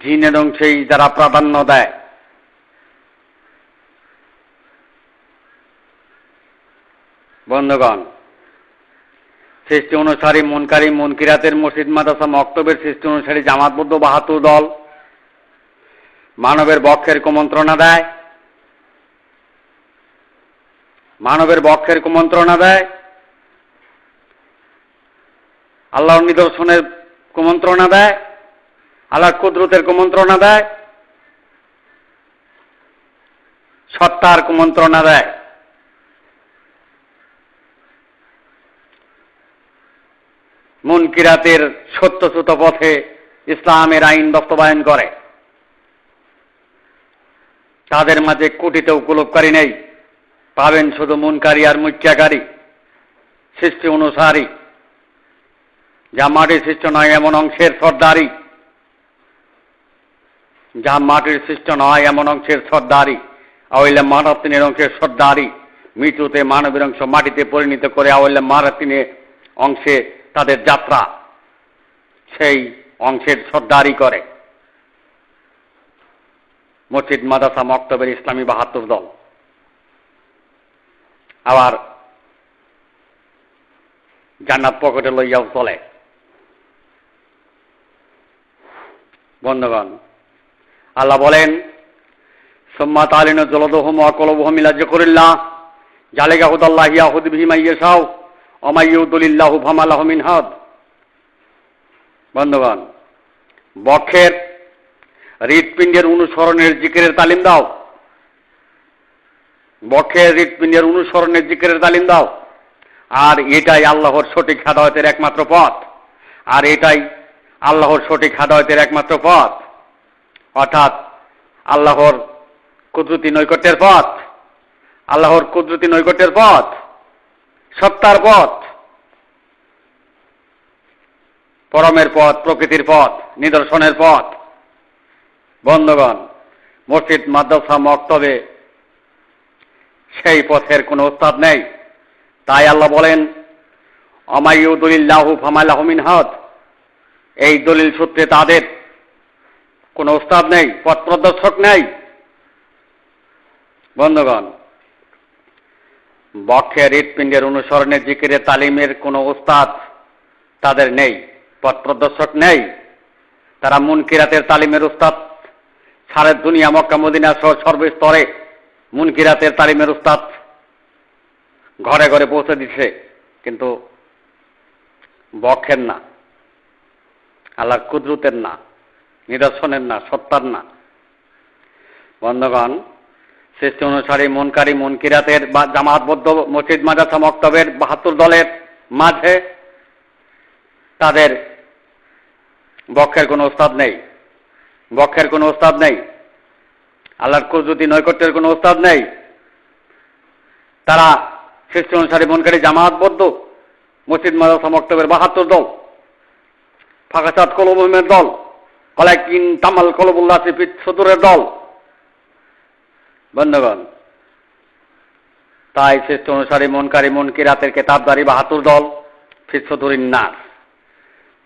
জিন এবং সেই যারা প্রাধান্য দেয়। বন্ধুগণ, সৃষ্টি অনুসারী মুনকারী মুনকিরাতের মসজিদ মাদাসা মক্তবের সৃষ্টি অনুসারী জামাতবদ্ধ বাহাতুর দল মানবের বক্ষের কুমন্ত্রণা দেয়। মানবের বক্ষের কুমন্ত্রণা দেয়। আল্লাহর নিদর্শনের কুমন্ত্রণা দেয়। আল্লাহর কুদরতের কুমন্ত্রণা দেয়, সত্তার কুমন্ত্রণা দেয়। মুনকিরাতের সত্যচ্যুত পথে ইসলামের আইন বাস্তবায়ন করে। তাদের মাঝে কোটিতে উপলব্ধকারী নেই। পাবেন শুধু মুনকারী আর মুখ্যাকারী সৃষ্টি অনুসারী। যা মাটির সৃষ্টি নয়, এমন অংশের সর্দারি। যা মাটির সৃষ্ট নয়, এমন অংশের সর্দারি। আওয়াইলে মারাতিনের অংশের সর্দারি। মৃত্যুতে মানবের অংশ মাটিতে পরিণত করে আওয়াইলে মারাতিনের অংশে তাদের যাত্রা সেই অংশের সর্দারি করে। মসজিদ মাদাসা মক্তবের ইসলামী বাহাত্তর দল। আবার জান্নাত পকেটে লইয়াও চলে। বন্ধগণ আল্লাহ বলেন, সোম্মা তালিন জলদহম অকলবহ মিলাজ করিল্লাহ জালেগা হুদাল্লাহ ইয়াহুদ ভিমা ইয়েসাও অমাইউদুলিল্লাহ ফামাল্লাহ মিনহাদ বন্ধগণ, বক্ষের হৃৎপিণ্ডের অনুসরণের জিকিরের তালিম দাও। বক্ষের হৃৎপিণ্ডের অনুসরণের জিকিরের তালিম দাও। আর এটাই আল্লাহর সঠিক হাদায়তের একমাত্র পথ। আর এটাই আল্লাহর সঠিক হাদায়তের একমাত্র পথ। অর্থাৎ আল্লাহর কুদরতি নৈকট্যের পথ, আল্লাহর কুদরতি নৈকট্যের পথ, সত্তার পথ, পরমের পথ, প্রকৃতির পথ, নিদর্শনের পথ। বন্ধগণ, মসজিদ, মাদ্রাসা, মক্তবে সেই পথের কোনো উস্তাদ নেই। তাই আল্লাহ বলেন অমাইউদুলিল্লাহু ফামাল্লাহু মিনহাদ। এই দলিল সূত্রে তাদের কোনো উস্তাদ নেই, পথ প্রদর্শক নেই। বন্ধুগণ বক্ষে হৃৎপিণ্ডের অনুসরণে জিকিরের তালিমের কোনো উস্তাদ তাদের নেই, পথ প্রদর্শক নেই। তারা মুনকিরাতের তালিমের উস্তাদ সারের দুনিয়া মক্কা মদিনা সহ সর্বস্তরে মুনকিরাতের তালিমের উস্তাদ ঘরে ঘরে পৌঁছে দিচ্ছে কিন্তু বক্ষের না, আল্লাহর কুদরতের না। নিদর্শনের না, সত্তার না। বন্ধগণ, সৃষ্টি অনুসারী মনকারী মনকিরাতের বা জামাতবদ্ধ মসজিদ, মাদ্রাসা, মক্তবের বাহাত্তর দলের মাঝে তাদের বক্ষের কোনো ওস্তাদ নেই, বক্ষের কোনো ওস্তাদ নেই, আল্লাহর কুদরতি নৈকট্যের কোনো ওস্তাদ নেই। তারা সৃষ্টি অনুসারী মনকারী জামাতবদ্ধ মসজিদ, মাদ্রাসা, মক্তবের বাহাত্তর দল ফাঁকাচাঁদ কলমের দল কলাকিন তামাল কলবুল্লাহ সিফিত সদুরের দল। বন্ধুগণ, তাই শ্রেষ্ঠ অনুসারী মনকারী মনকি রাতের কেতাবদারি বাহাত্তর দল ফিসদুরিন নাস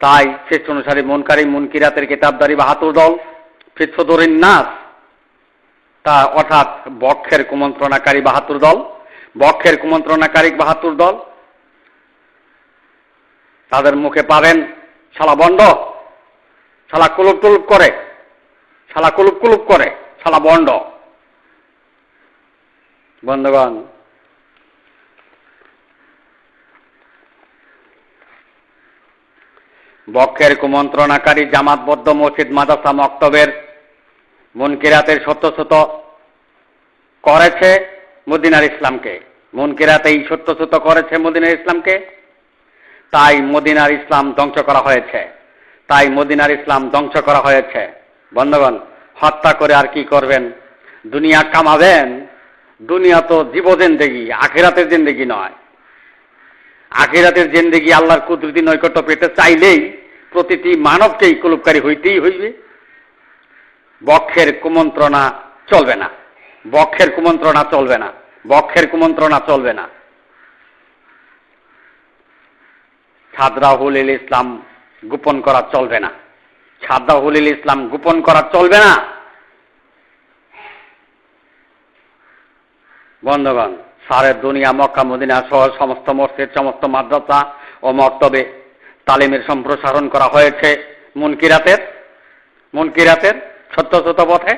তাই শ্রেষ্ঠ অনুসারী মনকারী মনকি রাতের কেতাবদারি বাহাত্তর দল ফিসদুরিন নাস তা অর্থাৎ বক্ষের কুমন্ত্রণাকারী বাহাত্তর দল, বক্ষের কুমন্ত্রণাকারী বাহাত্তর দল। তাদের মুখে পাবেন শালা বন্ড। শালা কুলুপ টুলুপ করে। শালা কুলুপ কুলুপ করে, শালা বন্ড। বন্ধুগণ বক্ষের কুমন্ত্রণাকারী জামাতবদ্ধ মসজিদ মাদাসা মক্তবের মুনকিরাতের সত্যসত করেছে মদিনার ইসলামকে। মুনকিরাতেই সত্যসত করেছে মদিনার ইসলামকে। তাই মদিনার ইসলাম ধ্বংস করা হয়েছে। তাই মদিনার ইসলাম ধ্বংস করা হয়েছে। বন্ধুগণ, হত্যা করে আর কি করবেন? দুনিয়া কামাবেন। দুনিয়া তো জীব জেন্দেগি আখেরাতের জেন্দেগি নয়। আখেরাতের জেন্দেগি আল্লাহর কুদরতি নৈকট্য পেতে চাইলেই প্রতিটি মানবকেই কুলুপকারী হইতেই হইবে। বক্ষের কুমন্ত্রণা চলবে না। বক্ষের কুমন্ত্রণা চলবে না। বক্ষের কুমন্ত্রণা চলবে না। ছাদরাহুল ইসলাম গোপন করা চলবে না। ছাদরাহুল ইসলাম গোপন করা চলবে না। বন্ধগণ সারের দুনিয়া, মক্কা, মদিনা সহ সমস্ত মসজিদ, সমস্ত মাদ্রাসা ও মক্তবে তালিমের সম্প্রসারণ করা হয়েছে মুনকিরাতের। মুনকিরাতের সত্য সত্য পথে।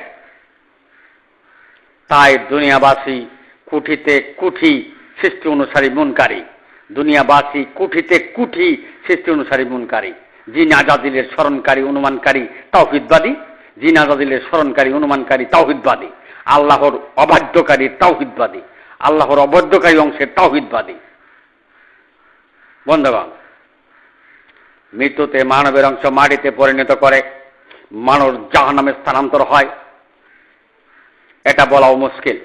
তাই দুনিয়াবাসী কুঠিতে কুঠি সৃষ্টি অনুসারী মুনকারী। দুনিয়াবাসী কুঠিতে কুঠি সৃষ্টি অনুসারী মুনকারী। জিন আজাদিলের স্মরণকারী, অনুমানকারী, তাওহিদবাদী। জিন আজাদিলের স্মরণকারী, অনুমানকারী, তাওহিদবাদী। আল্লাহর অবাধ্যকারী, তাওহিদবাদী। আল্লাহর অবৈধকারী অংশের তাওহিদবাদী। বন্ধুগণ, মৃত্যুতে মানবের অংশ মাটিতে পরিণত করে মানুষ জাহান্নামে স্থানান্তর হয়। এটা বলাও মুশকিল।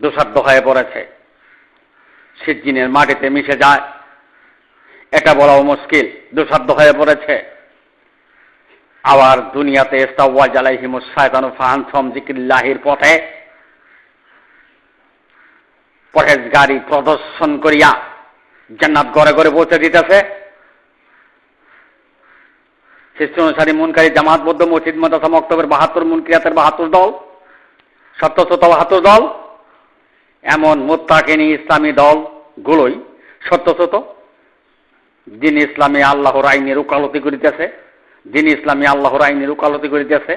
দুঃসাধ্য হয়ে পড়েছে। সিজ্জিনের মাটিতে মিশে যায়। এটা বলাও মুশকিল, দুঃসাধ্য হয়ে পড়েছে। আবার দুনিয়াতে ইস্তাওয়াজ আলাইহিমুস শায়তানু ফাহানসম জিকিল্লাহির পথে পরহেজগারি প্রদর্শন করিয়া জান্নাত ঘরে ঘরে পৌঁছে দিতেছে। শিষ্য অনুসারী মুনকারী জামাতবদ্ধ মসজিদ, মাদ্রাসা, মক্তবের বাহাত্তর মুনকিয়াতের বাহাত্তর দল সত্যশত বাহাত্তর দল, এমন মোত্তাকিনী ইসলামী দল গুলোই সত্যশত দিন ইসলামী আল্লাহর আইনের উকালতি করিতেছে, দিন ইসলামী আল্লাহর আইনের উকালতি করিতেছে।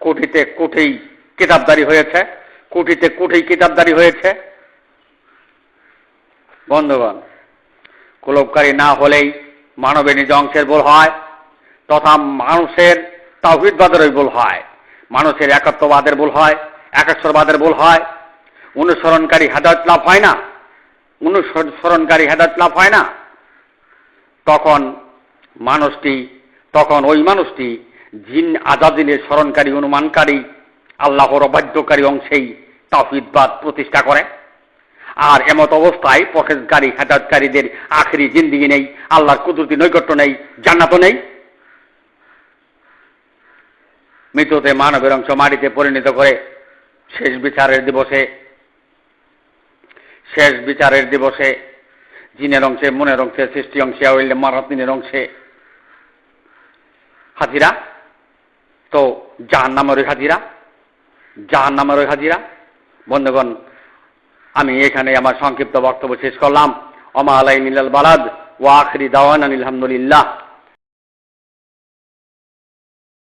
কোটিতে কোঠেই কিতাবদারি হয়েছে, কোটিতে কোঠেই কিতাবদারি হয়েছে। বন্ধুগণ কুলবকারী না হলেই মানবের নিজ অংশের ভুল হয়, তথা মানুষের তাহিদবাদেরই ভুল হয়, মানুষের একাত্মবাদের ভুল হয়, একাশ্বরবাদের ভুল হয়। অনুসরণকারী হেদায়ত লাভ হয় না, অনুসরণকারী হেদায়ত লাভ হয় না। তখন মানুষটি, তখন ওই মানুষটি জিন আজাদিনের স্মরণকারী, অনুমানকারী, আল্লাহর অবাধ্যকারী অংশেই তাহিদবাদ প্রতিষ্ঠা করে। আর এমত অবস্থায় পকেজকারী হেদায়তকারীদের আখেরি জিন্দিগি নেই, আল্লাহর কুদরতি নৈকট্য নেই জান্নাত নেই। মৃত্যুতে মানবের অংশ মাটিতে পরিণত করে শেষ বিচারের দিবসে, শেষ বিচারের দিবসে জিনের অংশে মনের অংশে সৃষ্টি অংশে হইলে মারাতিনের অংশে হাজিরা তো জাহান নামের হাজিরা জাহান নামের হাজিরা বন্ধুগণ আমি এখানে আমার সংক্ষিপ্ত বক্তব্য শেষ করলাম অমা আলাই মিলাল বালাদ ওয়াখরি দাওয়ান আলহামদুলিল্লাহ